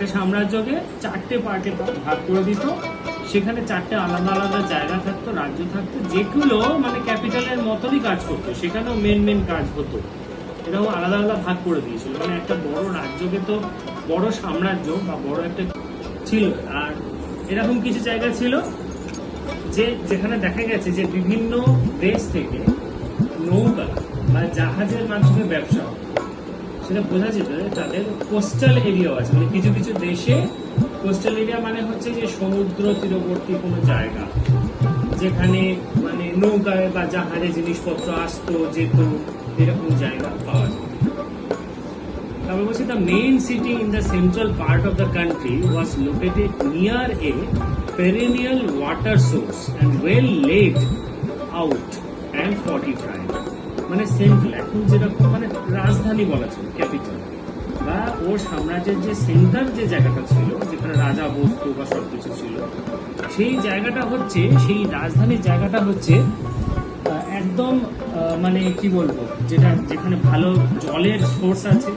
একটা সাম্রাজ্যকে চারটে পার্টে ভাগ করে দিত। সেখানে চারটে আলাদা আলাদা জায়গা থাকতো, রাজ্য থাকতো, যেগুলো মানে ক্যাপিটালের মতনই কাজ করতো। সেখানেও মেন মেন কাজ হতো। এরকম আলাদা আলাদা ভাগ করে দিয়েছিল। মানে একটা বড় রাজ্যকে তো বড় সাম্রাজ্য বা বড় একটা ছিল। আর এরকম কিছু জায়গা ছিল যে যেখানে দেখা গেছে যে বিভিন্ন দেশ থেকে নৌকা বা জাহাজের মাধ্যমে ব্যবসা সেটা বোঝা যেত তাদের কোস্টাল এরিয়াও আছে। মানে কিছু কিছু দেশে কোস্টাল এরিয়া মানে হচ্ছে যে সমুদ্র তীরবর্তী কোনো জায়গা। যেখানে মানে নৌকায় বা জাহাজে জিনিসপত্র আসতো, যেত, এরকম জায়গা পাওয়া যায়। তারপর বলছি the main city in the central part of the country was located near a perennial water source and well laid out and fortified. মানে সেন্ট্রাল এখন যেরকম মানে রাজধানী বলা ছিল ক্যাপিটাল। বা ওর সাম্রাজ্যের যে সেন্টার যে জায়গাটা ছিল, যেখানে রাজা, বস্তু বা সব কিছু ছিল, সেই জায়গাটা হচ্ছে, সেই রাজধানীর জায়গাটা হচ্ছে একদম মানে কি বলব, যেটা যেখানে ভালো জলের সোর্স আছে